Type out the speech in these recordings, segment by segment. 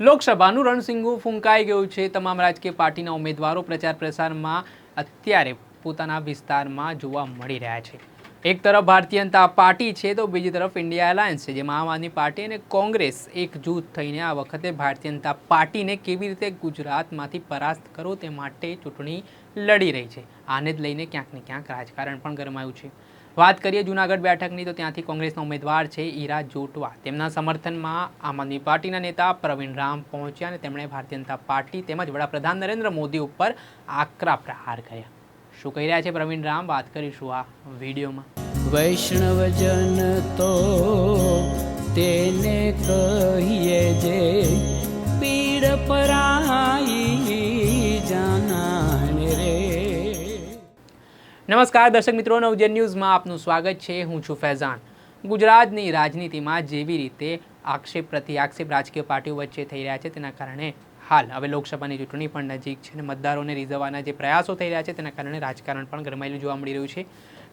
લોકસભાનું રણસિંગું ફૂંકાઈ ગયું છે. તમામ રાજકીય પાર્ટીના ઉમેદવારો પ્રચાર પ્રસારમાં અત્યારે પોતાના વિસ્તારમાં જોવા મળી રહ્યા છે. એક તરફ ભારતીય જનતા પાર્ટી છે તો બીજી તરફ ઇન્ડિયા એલાયન્સ છે, જેમાં આમ આદમી પાર્ટી અને કોંગ્રેસ એકજૂથ થઈને આ વખતે ભારતીય જનતા પાર્ટીને કેવી રીતે ગુજરાતમાંથી પરાસ્ત કરો તે માટે ચૂંટણી લડી રહી છે. આને જ લઈને ક્યાંક ને ક્યાંક રાજકારણ પણ ગરમાયું છે. વાત કરીએ જૂનાગઢ બેઠકની, તો ત્યાંથી કોંગ્રેસના ઉમેદવાર છે ઈરા જોટવા. તેમના સમર્થનમાં આમ આદમી પાર્ટીના નેતા પ્રવીણ રામ પહોંચ્યા અને તેમણે ભારતીય જનતા પાર્ટી તેમજ વડાપ્રધાન નરેન્દ્ર મોદી ઉપર આકરા પ્રહાર કર્યા. શું કહી રહ્યા છે પ્રવીણ રામ? વાત કરીશું આ વિડીયોમાં. વૈષ્ણવજન તો તેને કહીએ જે પીડ પરાઈ નમસ્કાર, દર્શક મિત્રો, નવજન ન્યૂઝમાં આપનું સ્વાગત છે. હું છું ફૈઝાન. ગુજરાતની રાજનીતિમાં જેવી રીતે આક્ષેપ પ્રતિ આક્ષેપ રાજકીય પાર્ટીઓ વચ્ચે થઈ રહ્યા છે, તેના કારણે હાલ હવે લોકસભાની ચૂંટણી પણ નજીક છે અને મતદારોને રીઝવવાના જે પ્રયાસો થઈ રહ્યા છે, તેના કારણે રાજકારણ પણ ગરમાયેલું જોવા મળી રહ્યું છે.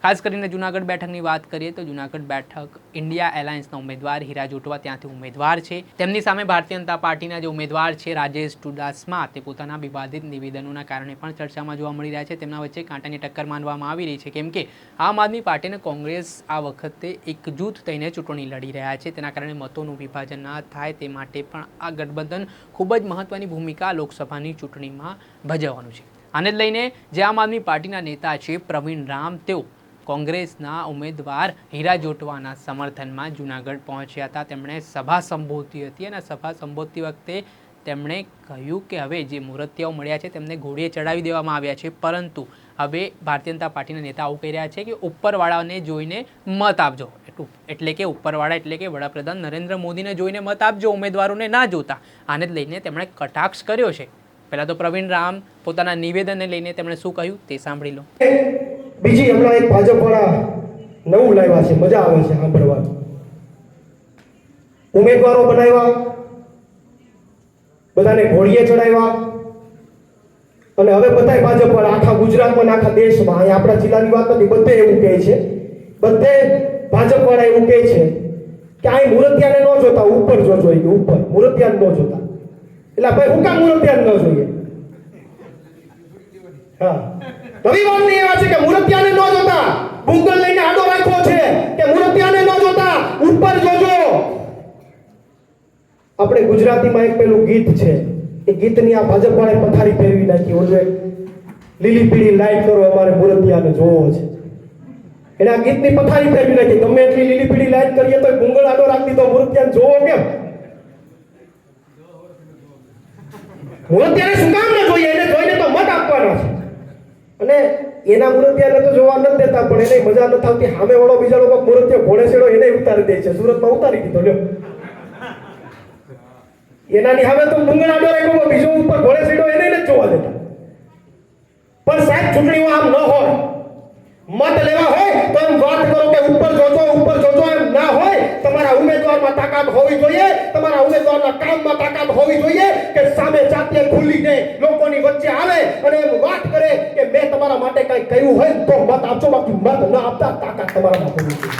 ખાસ કરીને જૂનાગઢ બેઠકની વાત કરીએ તો જૂનાગઢ બેઠક ઇન્ડિયા એલાયન્સના ઉમેદવાર હીરા જોટવા ત્યાંથી ઉમેદવાર છે. તેમની સામે ભારતીય જનતા પાર્ટીના જે ઉમેદવાર છે, રાજેશ ચુડાસમા તે પોતાના વિવાદિત નિવેદનોના કારણે પણ ચર્ચામાં જોવા મળી રહ્યા છે. તેમના વચ્ચે કાંટાની ટક્કર માનવામાં આવી રહી છે કેમ કે આમ આદમી પાર્ટી અને કોંગ્રેસ આ વખતે એકજૂથ થઈને ચૂંટણી લડી રહ્યા છે. તેના કારણે મતોનું વિભાજન ના થાય તે માટે પણ આ ગઠબંધન ખૂબ જ મહત્વની ભૂમિકા લોકસભાની ચૂંટણીમાં ભજવવાનું છે. આને લઈને જે આમ આદમી પાર્ટીના નેતા છે, પ્રવીણ રામ, તેઓ કોંગ્રેસના ઉમેદવાર હીરા જોટવાના સમર્થનમાં જૂનાગઢ પહોંચ્યા હતા. તેમણે સભા સંબોધી હતી અને સભા સંબોધતી વખતે તેમણે કહ્યું કે હવે જે મૂર્તિઓ મળ્યા છે તેમને ઘોડીએ ચડાવી દેવામાં આવ્યા છે. પરંતુ હવે ભારતીય જનતા પાર્ટીના નેતા આવું કહી રહ્યા છે કે ઉપરવાળાને જોઈને મત આપજો. એટલું, એટલે કે ઉપરવાળા એટલે કે વડાપ્રધાન નરેન્દ્ર મોદીને જોઈને મત આપજો, ઉમેદવારોને ના જોતા. આને લઈને તેમણે કટાક્ષ કર્યો છે. પહેલાં તો પ્રવીણ રામ પોતાના નિવેદનને લઈને તેમણે શું કહ્યું તે સાંભળી લો. બીજી હમણાં એક ભાજપવાળા નવું લાવ્યા છે, મજા આવે છે સાંભળવા. ઉમેદવારો બનાવ્યા, બધાને ઘોડીએ ચડાવ્યા. અને હવે બધાય ભાજપ વાળા આખા ગુજરાતમાં આખા દેશમાં, અહીંયા આપણા જિલ્લાની વાત નથી, બધે એવું કહે છે. બધે ભાજપ વાળા એવું કહે છે કે અહીં મૂર્તિયાને ન જોતા, ઉપર જો જોઈએ, ઉપર, મૂર્તિયાને ન જોતા. એટલે ભાઈ હું કામ મૂર્તિયાને ન જોઈએ? હા. નહીં એવા છે કે મૂર્તિયાને ન જોતા ગુંગલ લઈને આડો રાખ્યો છે કે મૂર્તિયાને ન જોતા, ઉપર જોજો. આપણે ગુજરાતીમાં એક પેલું ગીત છે. એ ગીતની આ ભાજપ પથારી ફેરવી નાખી. ઓલું લીલી પીળી લાઈટ કરો, અમારે મૂર્તિયાને જોવો છે. એને આ ગીતની પથારી ફેરવી નાખી. ગમે એટલી લીલી પીળી લાઈટ કરીએ તો ભૂંગળ આડો રાખી દીધો મૂર્તિયાને જોવો કેમ? મૂર્તિયાને શું કામ ન જોઈએ એને જોઈને તો મત આપવાના છે અને એના મૂર્તિયાને તો જોવા નથી દેતા, પણ એને મજા નથી આવતી. સામે વાળો બીજા લોકો મૂર્તિયો ઘોડે છેડો એને ઉતારી દે છે. સુરતમાં ઉતારી દીધો, લ્યો. એનાની હવે તો ડુંગળા ડોરે કોઈ બીજો ઉપર ઘોડે છેડો એને નથી જોવા દેતા. પણ સાહેબ, ચૂંટણીઓ આમ ન હોય, મત લેવા હોય તો એમ વાત કરો કે ઉપર જોજો ઉપર જોજો એમ ના હોય તમારા ઉમેદવારમાં તાકાત હોવી જોઈએ. તમારા ઉમેદવારના કામમાં તાકાત હોવી જોઈએ કે સામે જાતે ખુલીને લોકોની વચ્ચે આવે અને એમ વાત કરે કે મેં તમારા માટે કંઈ કહ્યું હોય તો મત આપજો. બાકી મત ન આપતા તાકાત તમારામાં હોવી જોઈએ.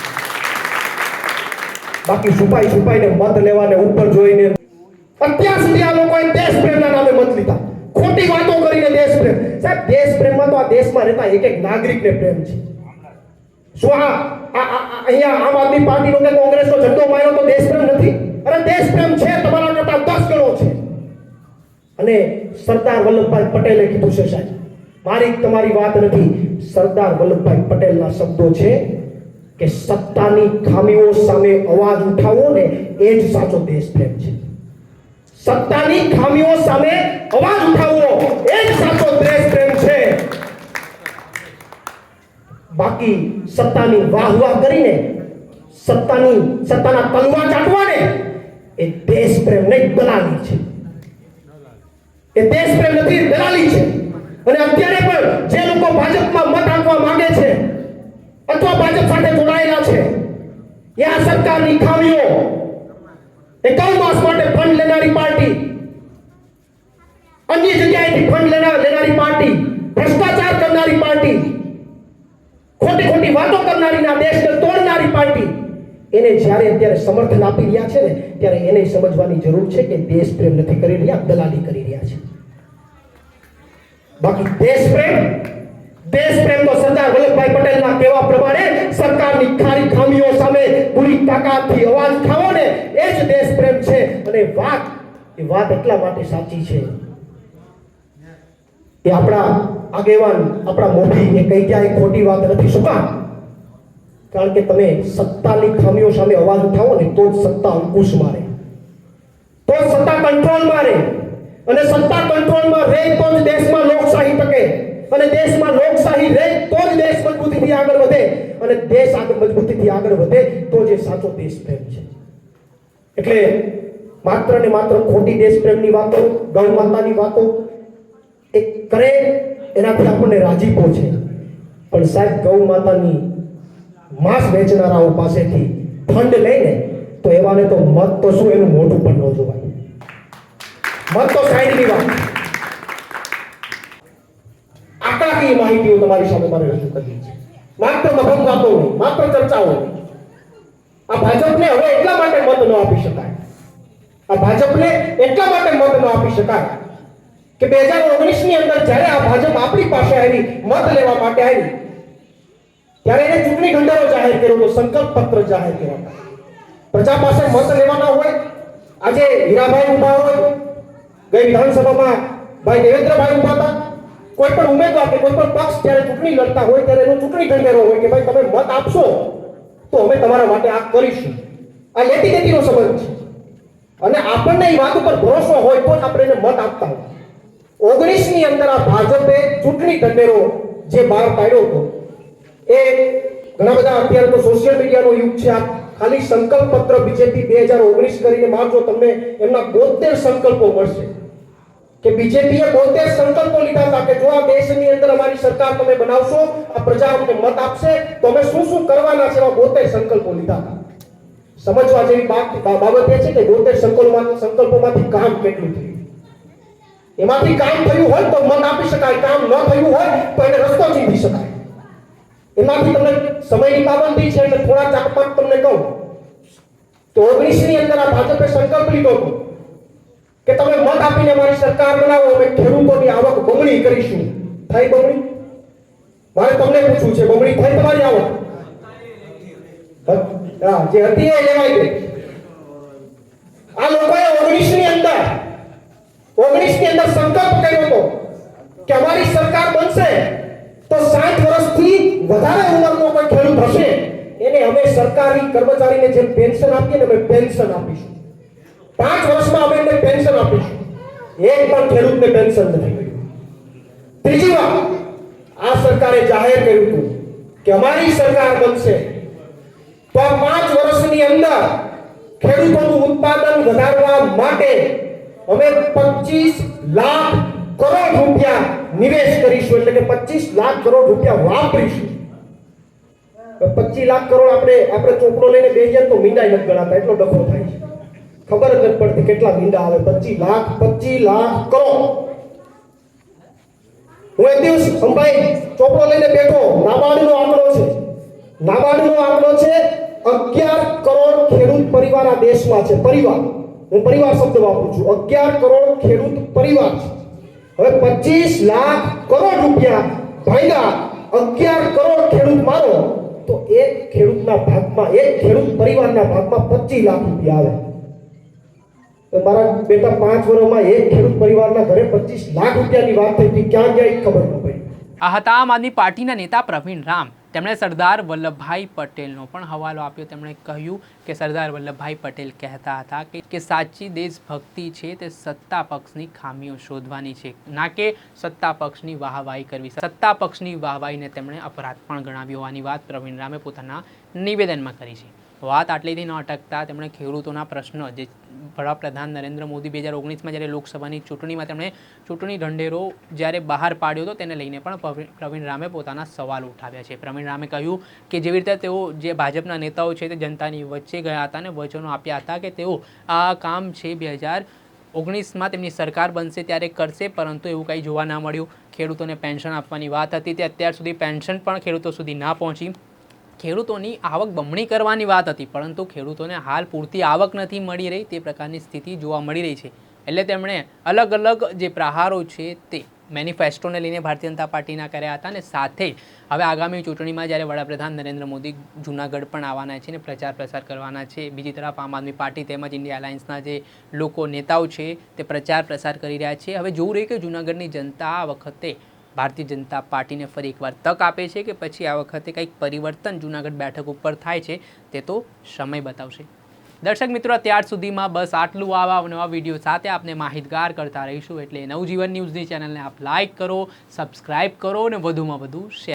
બાકી છુપાઈ છુપાઈને મત લેવાને ઉપર જોઈને અત્યાર સુધી આ લોકોએ દેશ પ્રેમના નામે મત લીધા. ખોટી વાતો કરીને દેશ પ્રેમ સાહેબ દેશ પ્રેમમાં તો આ દેશમાં રહેતા એક એક નાગરિકને પ્રેમ છે. શું અહીંયા આમ આદમી પાર્ટીનો કે કોંગ્રેસનો ઝંડો માર્યો તો દેશ પ્રેમ નથી? અરે દેશ પ્રેમ છે, તમારા કરતા દસ ગણો છે. અને સરદાર વલ્લભભાઈ પટેલે કીધું છે સાહેબ, મારી તમારી વાત નથી. સરદાર વલ્લભભાઈ પટેલના શબ્દો છે કે સત્તાની ખામીઓ સામે અવાજ ઉઠાવવો ને એ જ સાચો દેશ પ્રેમ છે. સત્તાની ખામીઓ સામે અવાજ ઉઠાવો, એ જ સાચો દેશ પ્રેમ છે. બાકી સત્તાની વાહ વાહ કરીને, સત્તાની, સત્તાના તલવા ચાટવાને, એ દેશ પ્રેમ નહીં, દલાલી છે. એ દેશ પ્રેમ નથી, દલાલી છે. અને અત્યારે પણ જે લોકો ભાજપમાં મત આપવા માંગે છે, અથવા ભાજપ સાથે જોડાયેલા છે, એ આ સરકારની ખામીઓ, એ કઈ માસ માટે ફંડ લેનારી પાર્ટી, અન્ય જગ્યાએથી ફંડ લેનારી પાર્ટી, ભ્રષ્ટાચાર કરનારી પાર્ટી ખોટી ખોટી વાતો કરનારી ના દેશને તોડનારી પાર્ટી. એને જ્યારે અત્યારે સમર્થન આપી રહ્યા છે ને, ત્યારે એને સમજવાની જરૂર છે કે દેશ પ્રેમ નથી કરી રહ્યા, દલાલી કરી રહ્યા છે. બાકી દેશ પ્રેમ દેશ પ્રેમ તો સરદાર વલ્લભભાઈ પટેલના કહેવા પ્રમાણે સરકારની ખારી ખામીઓ સામે પૂરી તાકાતથી અવાજ ઉઠાવો ને, એ જ દેશ પ્રેમ છે. અને વાત, એ વાત એટલા માટે સાચી છે એ આપણા આગેવાન, આપણા મોભી, એ કઈ ક્યાંય ખોટી વાત નથી, શું કામ? કારણ કે તમે સત્તાની ખામીઓ સામે અવાજ ઉઠાવો ને, તો જ સત્તા અંકુશ મારે. તો સત્તા કંટ્રોલમાં રહે અને સત્તા કંટ્રોલમાં રહે તો જ દેશમાં લોકશાહી ટકે. અને દેશમાં લોકશાહી રહે તો જ દેશ મજબૂતીથી આગળ વધે. અને દેશ આગળ મજબૂતીથી આગળ વધે તો જ સાચો દેશ પ્રેમ છે. એટલે માત્ર ને માત્ર ખોટી દેશ પ્રેમની વાતો, ગૌ માતાની વાતો એ કરે એનાથી આપણને રાજીપો છે પણ સાહેબ, ગૌ માતાની માંસ વેચનારાઓ પાસેથી ફંડ લઈને તો એવાને તો મત તો શું એનું મોટું પણ ન જોવાય. મત તો સાઈડની વાત. આંકડાકીય માહિતીઓ તમારી સામે મારે રજૂ કરવી છે. માત્ર મફત વાતો નહીં માત્ર ચર્ચાઓ નહીં આ ભાજપને હવે એટલા માટે મત ન આપી શકાય. આ ભાજપને એટલા માટે મત ન આપી શકાય કે બે હજાર ઓગણીસની અંદર જ્યારે આ ભાજપ આપણી પાસે આવી, મત લેવા માટે આવી, ત્યારે એને ચૂંટણી ઢંઢેરો જાહેર કર્યો હતો સંકલ્પ પત્ર જાહેર કર્યો પ્રજા પાસે મત લેવાના હોય, આજે હીરાભાઈ ઊભા હોય, ગઈ વિધાનસભામાં ભાઈ દેવેન્દ્રભાઈ ઊભા હતા, કોઈ પણ ઉમેદવાર કે કોઈ પણ પક્ષ જ્યારે ચૂંટણી લડતા હોય, ત્યારે એનો ચૂંટણી ઢંઢેરો હોય કે ભાઈ તમે મત આપશો, તો અમે તમારા માટે આ કરીશું. આ લેતી દેતીનો સંબંધ છે. અને આપણને એ વાત ઉપર ભરોસો હોય, તો જ આપણે એને મત આપતા હોય ઓગણીસની અંદર આ ભાજપે ચૂંટણી ઢંઢેરો જે બહાર પાડ્યો હતો. એ ઘણા બધા અત્યારે તો સોશિયલ મીડિયાનો યુગ છે. આ ખાલી સંકલ્પ પત્ર બીજેપી બે હજાર ઓગણીસ કરીને મારજો તમને એમના બોતેર સંકલ્પો મળશે. કે બીજેપીએ બોતેર સંકલ્પો લીધા હતા કે જો આ દેશની અંદર અમારી સરકાર તમે બનાવશો, આ પ્રજા અમને મત આપશે, તો અમે શું શું કરવાના છે એવા બોતેર સંકલ્પો લીધા હતા. સમજવા જેવી બાબત એ છે કે બોતેર સંકલ્પોમાં સંકલ્પોમાંથી કામ કેટલું થયું? એમાંથી કામ થયું હોય તો મત આપી શકાય, કામ ન થયું હોય તો એને રસ્તો ચીંધી શકાય. એમાંથી તમને સમયની પાબંદી છે એટલે થોડા ચાર પાંચ તમને કહું. તો ઓગણીસની અંદર આ ભાજપે સંકલ્પ લીધો હતો કે તમે મત આપીને મારી સરકાર બનાવો, અમે ખેડૂતોની આવક બમણી કરીશું. થઈ બમણી? મારે તમને પૂછવું છે, બમણી થઈ તમારી આવક? હા જે હતી એ લેવાય ગઈ આ લોકોએ ઓગણીસની અંદર ઓગણીસની અંદર સંકલ્પ કર્યો હતો કે અમારી સરકાર બનશે તો સાઠ વર્ષથી વધારે ઉંમરનો કોઈ ખેડૂત હશે, એને અમે સરકારી કર્મચારીને જેમ પેન્શન આપીએ ને અમે પેન્શન આપીશું. પાંચ વર્ષમાં અમે એને પેન્શન આપીશું. એક પણ ખેડૂતને પેન્શન નથી મળ્યું. ત્રીજી વાત, આ સરકારે જાહેર કર્યું હતું કે અમારી સરકાર બનશે તો આ પાંચ વર્ષની અંદર ખેડૂતોનું ઉત્પાદન વધારવા માટે અમે 25 લાખ કરોડ રૂપિયા નિવેશ કરીશું, એટલે કે 25 લાખ કરોડ રૂપિયા વાપરીશું. પચીસ લાખ કરોડ આપણે આપણે ચોપડો લઈને બેસીએ તો મીંડા નથી ગણાતા, એટલો ડખો થાય છે. ખબર જ નથી પડતી કેટલા મીંડા આવે, પચીસ લાખ પચીસ લાખ કરોડ. હું એક દિવસ, અંબાઈ, ચોપડો લઈને બેઠો, નાબાર્ડનો આંકડો છે. નાબાર્ડનો આંકડો છે અગિયાર કરોડ ખેડૂત પરિવાર આ દેશમાં છે, પરિવાર. હું પરિવાર શબ્દ વાપરું છું. અગિયાર કરોડ ખેડૂત પરિવાર છે. હવે પચીસ લાખ કરોડ રૂપિયા ભાગ્યા અગિયાર કરોડ ખેડૂત મારો, તો એક ખેડૂતના ભાગમાં, એક ખેડૂત પરિવારના ભાગમાં પચીસ લાખ રૂપિયા આવે. મારા બેટા પાંચ વર્ષમાં એક ખેડૂત પરિવારના ઘરે પચીસ લાખ રૂપિયાની વાત થઈ હતી. ક્યાં ગયા ખબર ન પડી. આ હતા આમ આદમી પાર્ટીના નેતા પ્રવીણ રામ. તેમણે સરદાર વલ્લભભાઈ પટેલનો પણ હવાલો આપ્યો. તેમણે કહ્યું કે સરદાર વલ્લભભાઈ પટેલ કહેતા હતા કે કે સાચી દેશભક્તિ છે તે સત્તા પક્ષની ખામીઓ શોધવાની છે. ના કે સત્તા પક્ષની વાહવાહી કરવી. સત્તા પક્ષની વાહવાહીને તેમણે અપરાધ પણ ગણાવ્યો. હોવાની વાત પ્રવીણ રામે પોતાના નિવેદનમાં કરી છે. વાત આટલીથી ન અટકતા તેમણે ખેડૂતોના પ્રશ્નો જે વડાપ્રધાન નરેન્દ્ર મોદી બે હજાર ઓગણીસમાં જ્યારે લોકસભાની ચૂંટણીમાં તેમણે ચૂંટણી ઢંઢેરો જ્યારે બહાર પાડ્યો હતો, તેને લઈને પણ પ્રવીણ- રામે પોતાના સવાલ ઉઠાવ્યા છે. પ્રવીણ રામે કહ્યું કે જેવી રીતે તેઓ જે ભાજપના નેતાઓ છે તે જનતાની વચ્ચે ગયા હતા અને વચનો આપ્યા હતા કે તેઓ આ કામ છે બે હજાર ઓગણીસમાં તેમની સરકાર બનશે ત્યારે કરશે, પરંતુ એવું કંઈ જોવા ના મળ્યું. ખેડૂતોને પેન્શન આપવાની વાત હતી, તે અત્યાર સુધી પેન્શન પણ ખેડૂતો સુધી ના પહોંચી. ખેડૂતોની આવક બમણી કરવાની વાત હતી, પરંતુ ખેડૂતોને હાલ પૂરતી આવક નથી મળી રહી, તે પ્રકારની સ્થિતિ જોવા મળી રહી છે. એટલે તેમણે અલગ અલગ જે પ્રહારો છે તે મેનિફેસ્ટોને લઈને ભારતીય જનતા પાર્ટીના કર્યા હતા અને સાથે હવે આગામી ચૂંટણીમાં જ્યારે વડાપ્રધાન નરેન્દ્ર મોદી જૂનાગઢ પણ આવવાના છે ને પ્રચાર પ્રસાર કરવાના છે, બીજી તરફ આમ આદમી પાર્ટી તેમજ ઇન્ડિયા અલાયન્સના જે લોકો નેતાઓ છે તે પ્રચાર પ્રસાર કરી રહ્યા છે. હવે જોવું રહ્યું કે જૂનાગઢની જનતા આ વખતે ભારતીય જનતા પાર્ટીને ફરી એકવાર તક આપે છે કે પછી આ વખતે કંઈક પરિવર્તન જૂનાગઢ બેઠક ઉપર થાય છે તે તો સમય બતાવશે. દર્શક મિત્રો, અત્યાર સુધીમાં બસ આટલું. આવા નવા વીડિયો સાથે આપને માહિતગાર કરતા રહીશું. એટલે નવજીવન ન્યૂઝની ચેનલને આપ લાઇક કરો, સબસ્ક્રાઇબ કરો અને વધુમાં વધુ શેર